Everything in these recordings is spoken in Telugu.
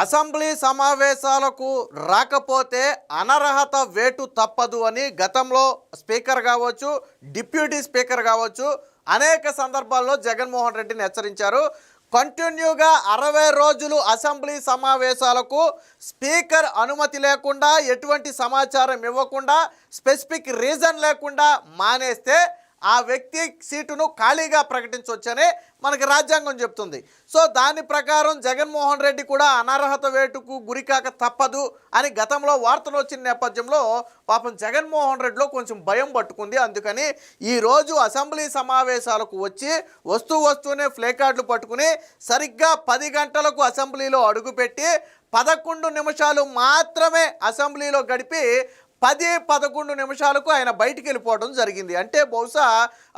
అసెంబ్లీ సమావేశాలకు రాకపోతే అనర్హత వేటు తప్పదు అని గతంలో స్పీకర్ కావచ్చు డిప్యూటీ స్పీకర్ కావచ్చు అనేక సందర్భాల్లో జగన్మోహన్ రెడ్డిని హెచ్చరించారు. కంటిన్యూగా అరవై రోజులు అసెంబ్లీ సమావేశాలకు స్పీకర్ అనుమతి లేకుండా ఎటువంటి సమాచారం ఇవ్వకుండా స్పెసిఫిక్ రీజన్ లేకుండా మానేస్తే ఆ వ్యక్తి సీటును ఖాళీగా ప్రకటించవచ్చని మనకి రాజ్యాంగం చెప్తుంది. సో దాని ప్రకారం జగన్మోహన్ రెడ్డి కూడా అనర్హత వేటుకు గురికాక తప్పదు అని గతంలో వార్తలు వచ్చిన నేపథ్యంలో పాపం జగన్మోహన్ రెడ్డిలో కొంచెం భయం పట్టుకుంది. అందుకని ఈరోజు అసెంబ్లీ సమావేశాలకు వచ్చి వస్తూ వస్తూనే ఫ్లేకార్డులు పట్టుకుని సరిగ్గా పది గంటలకు అసెంబ్లీలో అడుగుపెట్టి పదకొండు నిమిషాలు మాత్రమే అసెంబ్లీలో గడిపి పది పదకొండు నిమిషాలకు ఆయన బయటికి వెళ్ళిపోవడం జరిగింది. అంటే బహుశా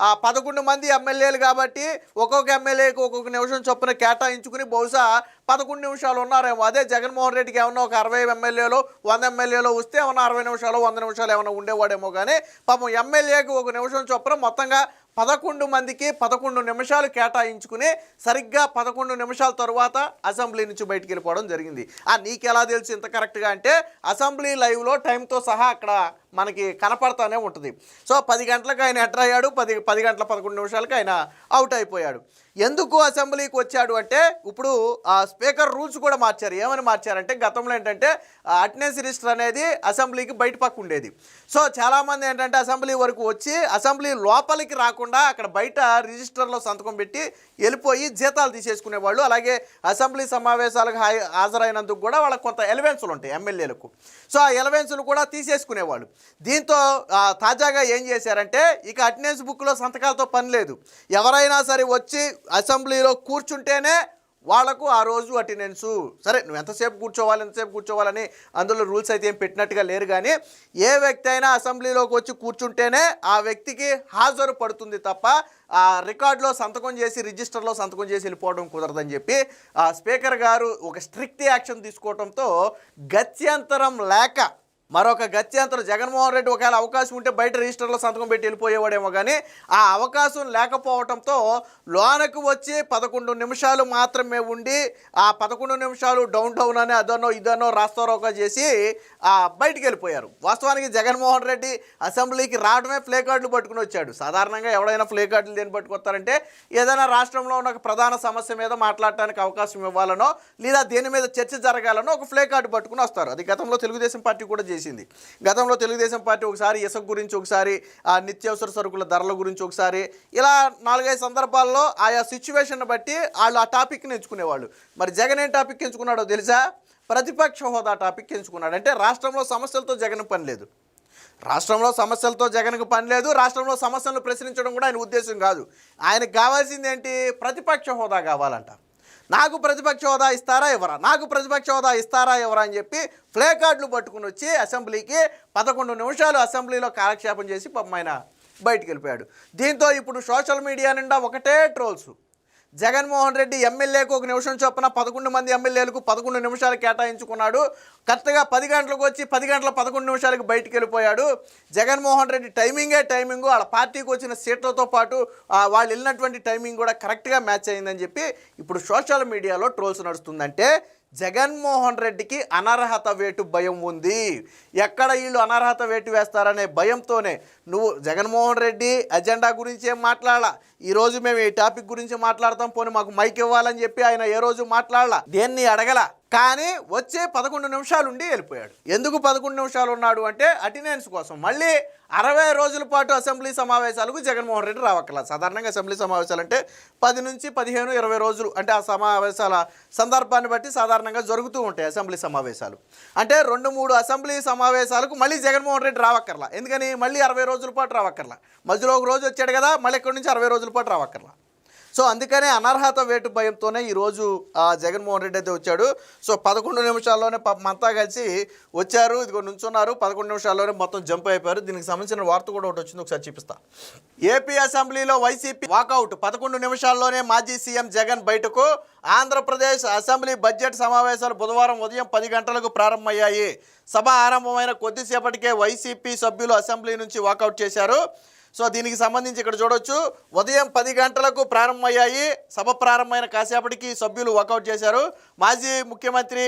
ఆ పదకొండు మంది ఎమ్మెల్యేలు కాబట్టి ఒక్కొక్క ఎమ్మెల్యేకి ఒక్కొక్క నిమిషం చొప్పున కేటాయించుకుని బహుశా పదకొండు నిమిషాలు ఉన్నారేమో. అదే జగన్మోహన్ రెడ్డికి ఏమన్నా ఒక అరవై ఎమ్మెల్యేలో వంద ఎమ్మెల్యేలో వస్తే ఏమన్నా అరవై నిమిషాలు వంద నిమిషాలు ఏమైనా ఉండేవాడేమో కానీ పాపం ఎమ్మెల్యేకి ఒక నిమిషం చొప్పున మొత్తంగా పదకొండు మందికి పదకొండు నిమిషాలు కేటాయించుకుని సరిగ్గా పదకొండు నిమిషాల తర్వాత అసెంబ్లీ నుంచి బయటికి వెళ్ళిపోవడం జరిగింది. ఆ నీకెలా తెలుసు ఇంత కరెక్ట్గా అంటే అసెంబ్లీ లైవ్లో టైంతో సహా అక్కడ మనకి కనపడతానే ఉంటుంది. సో పది గంటలకు ఆయన ఎంటర్ అయ్యాడు. పది పది గంటల పదకొండు నిమిషాలకు ఆయన అవుట్ అయిపోయాడు. ఎందుకు అసెంబ్లీకి వచ్చాడు అంటే ఇప్పుడు ఆ స్పీకర్ రూల్స్ కూడా మార్చారు. ఏమని మార్చారంటే గతంలో ఏంటంటే అటెండెన్స్ రిజిస్టర్ అనేది అసెంబ్లీకి బయట పక్క ఉండేది. సో చాలామంది ఏంటంటే అసెంబ్లీ వరకు వచ్చి అసెంబ్లీ లోపలికి రాకుండా అక్కడ బయట రిజిస్టర్లో సంతకం పెట్టి వెళ్ళిపోయి జీతాలు తీసేసుకునేవాళ్ళు. అలాగే అసెంబ్లీ సమావేశాలకు హాజరైనందుకు కూడా వాళ్ళకి కొంత ఎలవెన్సులు ఉంటాయి ఎమ్మెల్యేలకు. సో ఆ ఎలవెన్సులు కూడా తీసేసుకునేవాళ్ళు. దీంతో తాజాగా ఏం చేశారంటే ఇక అటెండెన్స్ బుక్లో సంతకాలతో పని లేదు. ఎవరైనా సరే వచ్చి అసెంబ్లీలో కూర్చుంటేనే వాళ్ళకు ఆ రోజు అటెండెన్సు. సరే నువ్వు ఎంతసేపు కూర్చోవాలి ఎంతసేపు కూర్చోవాలని అందులో రూల్స్ అయితే ఏం పెట్టినట్టుగా లేరు కానీ ఏ వ్యక్తి అయినా అసెంబ్లీలోకి వచ్చి కూర్చుంటేనే ఆ వ్యక్తికి హాజరు పడుతుంది తప్ప ఆ రికార్డులో సంతకం చేసి రిజిస్టర్లో సంతకం చేసి వెళ్ళిపోవడం కుదరదని చెప్పి ఆ స్పీకర్ గారు ఒక స్ట్రిక్ట్ యాక్షన్ తీసుకోవడంతో గత్యంతరం లేక మరొక గత్యంతరం జగన్మోహన్ రెడ్డి ఒకవేళ అవకాశం ఉంటే బయట రిజిస్టర్లో సంతకం పెట్టి వెళ్ళిపోయేవాడేమో కానీ ఆ అవకాశం లేకపోవడంతో లోనకు వచ్చి పదకొండు నిమిషాలు మాత్రమే ఉండి ఆ పదకొండు నిమిషాలు డౌన్ డౌన్ అని అదనో ఇదనో రాస్తారోక చేసి ఆ బయటికి వెళ్ళిపోయారు. వాస్తవానికి జగన్మోహన్ రెడ్డి అసెంబ్లీకి రావడమే ఫ్లే కార్డులు పట్టుకుని వచ్చాడు. సాధారణంగా ఎవడైనా ఫ్లే కార్డులు దేని పట్టుకొస్తారంటే ఏదైనా రాష్ట్రంలో ఉన్న ఒక ప్రధాన సమస్య మీద మాట్లాడటానికి అవకాశం ఇవ్వాలనో లేదా దేని మీద చర్చ జరగాలనో ఒక ఫ్లే కార్డు పట్టుకుని వస్తారు. అది గతంలో తెలుగుదేశం పార్టీ కూడా చేసింది. గతంలో తెలుగుదేశం పార్టీ ఒకసారి ఇసుక గురించి ఒకసారి ఆ నిత్యావసర సరుకుల ధరల గురించి ఒకసారి ఇలా నాలుగైదు సందర్భాల్లో ఆయా సిచ్యువేషన్ బట్టి వాళ్ళు ఆ టాపిక్ని ఎంచుకునేవాళ్ళు. మరి జగన్ ఏం టాపిక్ ఎంచుకున్నాడో తెలుసా? ప్రతిపక్ష హోదా టాపిక్ ఎంచుకున్నాడు. అంటే రాష్ట్రంలో సమస్యలతో జగన్ పని లేదు. రాష్ట్రంలో సమస్యలతో జగన్కు పని లేదు. రాష్ట్రంలో సమస్యలను ప్రశ్నించడం కూడా ఆయన ఉద్దేశం కాదు. ఆయనకు కావాల్సింది ఏంటి? ప్రతిపక్ష హోదా కావాలంట. నాకు ప్రతిపక్ష హోదా ఇస్తారా ఎవరా? నాకు ప్రతిపక్ష హోదా ఇస్తారా ఎవరా అని చెప్పి ఫ్లే కార్డులు పట్టుకుని వచ్చి అసెంబ్లీకి పదకొండు నిమిషాలు అసెంబ్లీలో కాలక్షేపం చేసి పాపం బయటికి వెళ్ళిపోయాడు. దీంతో ఇప్పుడు సోషల్ మీడియా నిండా ఒకటే ట్రోల్స్. జగన్మోహన్ రెడ్డి ఎమ్మెల్యేకు ఒక నిమిషం చొప్పున పదకొండు మంది ఎమ్మెల్యేలకు పదకొండు నిమిషాలు కేటాయించుకున్నాడు. కరెక్ట్గా పది గంటలకు వచ్చి పది గంటల పదకొండు నిమిషాలకు బయటికి వెళ్ళిపోయాడు. జగన్మోహన్ రెడ్డి టైమింగే టైమింగ్ వాళ్ళ పార్టీకి వచ్చిన సీట్లతో పాటు వాళ్ళు వెళ్ళినటువంటి టైమింగ్ కూడా కరెక్ట్గా మ్యాచ్ అయిందని చెప్పి ఇప్పుడు సోషల్ మీడియాలో ట్రోల్స్ నడుస్తుందంటే జగన్మోహన్ రెడ్డికి అనర్హత వేటు భయం ఉంది. ఎక్కడ వీళ్ళు అనర్హత వేటు వేస్తారనే భయంతోనే నువ్వు జగన్మోహన్ రెడ్డి అజెండా గురించి ఏం మాట్లాడాల? ఈరోజు మేము ఈ టాపిక్ గురించి మాట్లాడతాం పోనీ మాకు మైక్ ఇవ్వాలని చెప్పి ఆయన ఏ రోజు మాట్లాడాల? దేన్ని అడగల? కానీ వచ్చే పదకొండు నిమిషాలు ఉండి వెళ్ళిపోయాడు. ఎందుకు పదకొండు నిమిషాలు ఉన్నాడు అంటే అటెండెన్స్ కోసం. మళ్ళీ అరవై రోజుల పాటు అసెంబ్లీ సమావేశాలకు జగన్మోహన్ రెడ్డి రావక్కల సాధారణంగా అసెంబ్లీ సమావేశాలు అంటే పది నుంచి పదిహేను ఇరవై రోజులు అంటే ఆ సమావేశాల సందర్భాన్ని బట్టి సాధారణంగా జరుగుతూ ఉంటాయి అసెంబ్లీ సమావేశాలు. అంటే రెండు మూడు అసెంబ్లీ సమావేశాలకు మళ్ళీ జగన్మోహన్ రెడ్డి రావక్కర్లా. ఎందుకని? మళ్ళీ అరవై రోజుల పాటు రావక్కర్లా. మధ్యలో ఒక రోజు వచ్చాడు కదా మళ్ళీ ఎక్కడి నుంచి అరవై రోజుల పాటు రావక్కర్లా? సో అందుకనే అనర్హత వేటు భయంతోనే ఈరోజు ఆ జగన్మోహన్ రెడ్డి అయితే వచ్చాడు. సో పదకొండు నిమిషాల్లోనే మంతా కలిసి వచ్చారు. ఇదిగో నుంచున్నారు. పదకొండు నిమిషాల్లోనే మొత్తం జంప్ అయిపోయారు. దీనికి సంబంధించిన వార్త కూడా ఒకటి వచ్చింది ఒకసారి చూపిస్తా. ఏపీ అసెంబ్లీలో వైసీపీ వాకౌట్. పదకొండు నిమిషాల్లోనే మాజీ సీఎం జగన్ బయటకు. ఆంధ్రప్రదేశ్ అసెంబ్లీ బడ్జెట్ సమావేశాలు బుధవారం ఉదయం పది గంటలకు ప్రారంభమయ్యాయి. సభ ఆరంభమైన కొద్దిసేపటికే వైసీపీ సభ్యులు అసెంబ్లీ నుంచి వాకౌట్ చేశారు. సో దీనికి సంబంధించి ఇక్కడ చూడొచ్చు. ఉదయం పది గంటలకు ప్రారంభమయ్యాయి. సభ ప్రారంభమైన కాసేపటికి సభ్యులు వర్కౌట్ చేశారు. మాజీ ముఖ్యమంత్రి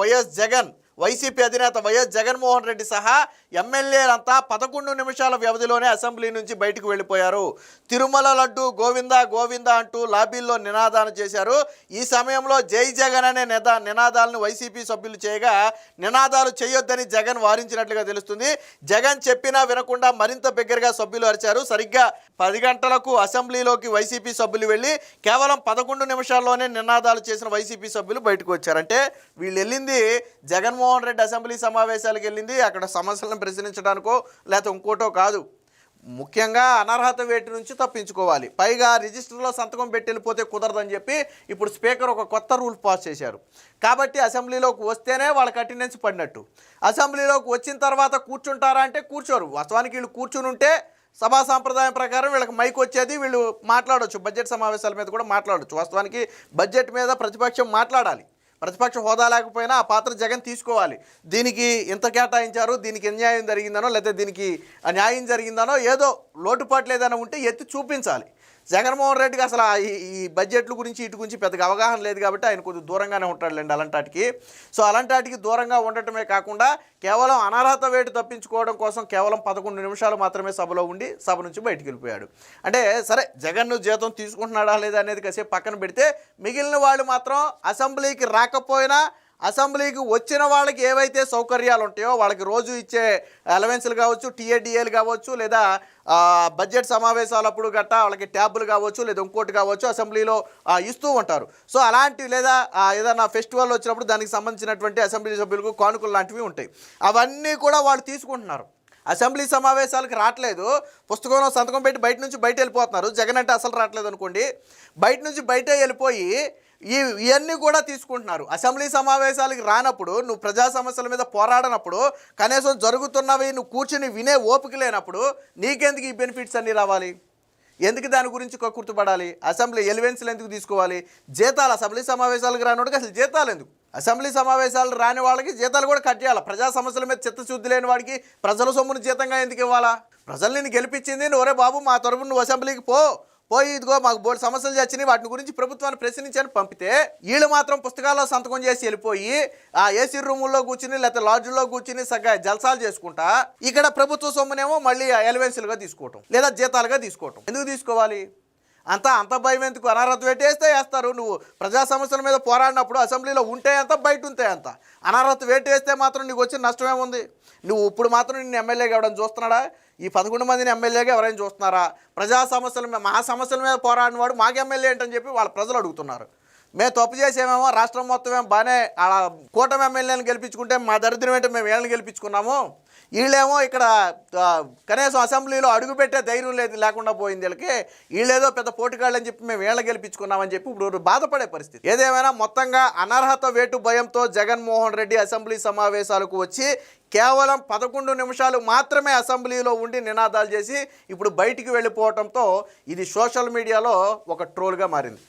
వైఎస్ జగన్ వైసీపీ అధినేత వైఎస్ జగన్మోహన్ రెడ్డి సహా ఎమ్మెల్యేలంతా పదకొండు నిమిషాల వ్యవధిలోనే అసెంబ్లీ నుంచి బయటకు వెళ్ళిపోయారు. తిరుమల లడ్డు గోవింద గోవింద అంటూ లాబీల్లో నినాదాలు చేశారు. ఈ సమయంలో జై జగన్ అనే నిదా నినాదాలను వైసీపీ సభ్యులు చేయగా నినాదాలు చేయొద్దని జగన్ వారించినట్లుగా తెలుస్తుంది. జగన్ చెప్పినా వినకుండా మరింత బిగ్గరగా సభ్యులు అరిచారు. సరిగ్గా పది గంటలకు అసెంబ్లీలోకి వైసీపీ సభ్యులు వెళ్ళి కేవలం పదకొండు నిమిషాల్లోనే నినాదాలు చేసిన వైసీపీ సభ్యులు బయటకు వచ్చారంటే వీళ్ళు వెళ్ళింది జగన్మోహన్ రెడ్డి అసెంబ్లీ సమావేశాలకు వెళ్ళింది. అక్కడ సమస్యలను ప్రశ్నించడానికో లేకపోతే ఇంకోటో కాదు. ముఖ్యంగా అనర్హత వేటు నుంచి తప్పించుకోవాలి. పైగా రిజిస్టర్లో సంతకం పెట్టి వెళ్ళిపోతే కుదరదని చెప్పి ఇప్పుడు స్పీకర్ ఒక కొత్త రూల్ పాస్ చేశారు. కాబట్టి అసెంబ్లీలోకి వస్తేనే వాళ్ళకి అటెండెన్స్ పడినట్టు. అసెంబ్లీలోకి వచ్చిన తర్వాత కూర్చుంటారా అంటే కూర్చోరు. వాస్తవానికి వీళ్ళు కూర్చుని ఉంటే సభా సాంప్రదాయం ప్రకారం వీళ్ళకి మైక్ వచ్చేది. వీళ్ళు మాట్లాడవచ్చు బడ్జెట్ సమావేశాల మీద కూడా మాట్లాడవచ్చు వాస్తవానికి బడ్జెట్ మీద ప్రతిపక్షం మాట్లాడాలి. ప్రతిపక్ష హోదా లేకపోయినా ఆ పాత్ర జగన్ తీసుకోవాలి. దీనికి ఇంత కేటాయించారు దీనికి అన్యాయం జరిగిందనో లేకపోతే దీనికి న్యాయం జరిగిందనో ఏదో లోటుపాట్లు ఏదైనా ఉంటే ఎత్తి చూపించాలి. జగన్మోహన్ రెడ్డికి అసలు ఆ ఈ బడ్జెట్ల గురించి ఇటు గురించి పెద్దగా అవగాహన లేదు కాబట్టి ఆయన కొద్దిగా దూరంగానే ఉంటాడులేండి అలాంటి సో అలాంటి దూరంగా ఉండటమే కాకుండా కేవలం అనర్హత వేటు తప్పించుకోవడం కోసం కేవలం పదకొండు నిమిషాలు మాత్రమే సభలో ఉండి సభ నుంచి బయటికి వెళ్ళిపోయాడు. అంటే సరే జగన్ జీతం తీసుకుంటున్నాడా లేదా అనేది కాసేపు పక్కన పెడితే మిగిలిన వాళ్ళు మాత్రం అసెంబ్లీకి రాకపోయినా అసెంబ్లీకి వచ్చిన వాళ్ళకి ఏవైతే సౌకర్యాలు ఉంటాయో వాళ్ళకి రోజు ఇచ్చే అలవెన్స్లు కావచ్చు టీఏడిఏలు కావచ్చు లేదా బడ్జెట్ సమావేశాలప్పుడు గట్టా వాళ్ళకి ట్యాబులు కావచ్చు లేదా ఇంకోటి కావచ్చు అసెంబ్లీలో ఇస్తూ ఉంటారు. సో అలాంటివి లేదా ఏదైనా ఫెస్టివల్ వచ్చినప్పుడు దానికి సంబంధించినటువంటి అసెంబ్లీ సభ్యులకు కానుకలు లాంటివి ఉంటాయి. అవన్నీ కూడా వాళ్ళు తీసుకుంటున్నారు. అసెంబ్లీ సమావేశాలకు రావట్లేదు పుస్తకంలో సంతకం పెట్టి బయట నుంచి బయట వెళ్ళిపోతున్నారు. జగన్ అంటే అసలు రావట్లేదు అనుకోండి. బయట నుంచి బయట వెళ్ళిపోయి ఈ ఇవన్నీ కూడా తీసుకుంటున్నారు. అసెంబ్లీ సమావేశాలకి రానప్పుడు నువ్వు ప్రజా సమస్యల మీద పోరాడనప్పుడు కనీసం జరుగుతున్నవి నువ్వు కూర్చుని వినే ఓపిక లేనప్పుడు నీకెందుకు ఈ బెనిఫిట్స్ అన్నీ రావాలి? ఎందుకు దాని గురించి కక్కుర్తుపడాలి అసెంబ్లీ ఎలివెన్స్లు ఎందుకు తీసుకోవాలి? జీతాలు అసెంబ్లీ సమావేశాలకు రానోడికి అసలు జీతాలు ఎందుకు? అసెంబ్లీ సమావేశాలు రాని వాళ్ళకి జీతాలు కూడా కట్ చేయాలి? ప్రజా సమస్యల మీద చిత్తశుద్ధి లేని వాడికి ప్రజల సొమ్మును జీతంగా ఎందుకు ఇవ్వాలా? ప్రజలు గెలిపించింది నువ్వు ఒరే బాబు మా తరపున నువ్వు అసెంబ్లీకి పో. పోయి ఇదిగో మాకు బోర్డు సమస్యలు చచ్చినాయి వాటి గురించి ప్రభుత్వాన్ని ప్రశ్నించని పంపితే వీళ్ళు మాత్రం పుస్తకాల్లో సంతకం చేసి వెళ్ళిపోయి ఆ ఏసీ రూముల్లో కూర్చుని లేకపోతే లాడ్జ్లో కూర్చుని సగ జల్సాలు చేసుకుంటా ఇక్కడ ప్రభుత్వ సొమ్మునేమో మళ్ళీ ఎలవెన్సీలుగా తీసుకోవటం లేదా జీతాలుగా తీసుకోవటం. ఎందుకు తీసుకోవాలి? అంత అంత భయం ఎందుకు? అనర్హత వేటేస్తే వేస్తారు. నువ్వు ప్రజా సమస్యల మీద పోరాడినప్పుడు అసెంబ్లీలో ఉంటే అంత బయట ఉంటే అంత అనర్హత వేటేస్తే మాత్రం నీకు వచ్చిన నష్టమేముంది నువ్వు ఇప్పుడు మాత్రం నిన్ను ఎమ్మెల్యేగా ఎవడని చూస్తున్నాడా? ఈ పదకొండు మందిని ఎమ్మెల్యేగా ఎవరైనా చూస్తున్నారా? ప్రజా సమస్యల మీద మా సమస్యల మీద పోరాడినవాడు మాకు ఎమ్మెల్యే ఏంటని చెప్పి వాళ్ళ ప్రజలు అడుగుతున్నారు. మేము తప్పు చేసేమేమో రాష్ట్రం మొత్తం ఏమో బాగానే ఆ కూటమి ఎమ్మెల్యేలను గెలిపించుకుంటే మా దరిద్రం ఏంటో మేము వీళ్ళని గెలిపించుకున్నాము. వీళ్ళేమో ఇక్కడ కనీసం అసెంబ్లీలో అడుగుపెట్టే ధైర్యం లేదు లేకుండా పోయింది వీళ్ళకి. వీళ్ళేదో పెద్ద పోటీగాళ్ళని చెప్పి మేము వీళ్ళని గెలిపించుకున్నామని చెప్పి ఇప్పుడు బాధపడే పరిస్థితి. ఏదేమైనా మొత్తంగా అనర్హత వేటు భయంతో జగన్మోహన్ రెడ్డి అసెంబ్లీ సమావేశాలకు వచ్చి కేవలం పదకొండు నిమిషాలు మాత్రమే అసెంబ్లీలో ఉండి నినాదాలు చేసి ఇప్పుడు బయటికి వెళ్ళిపోవడంతో ఇది సోషల్ మీడియాలో ఒక ట్రోల్గా మారింది.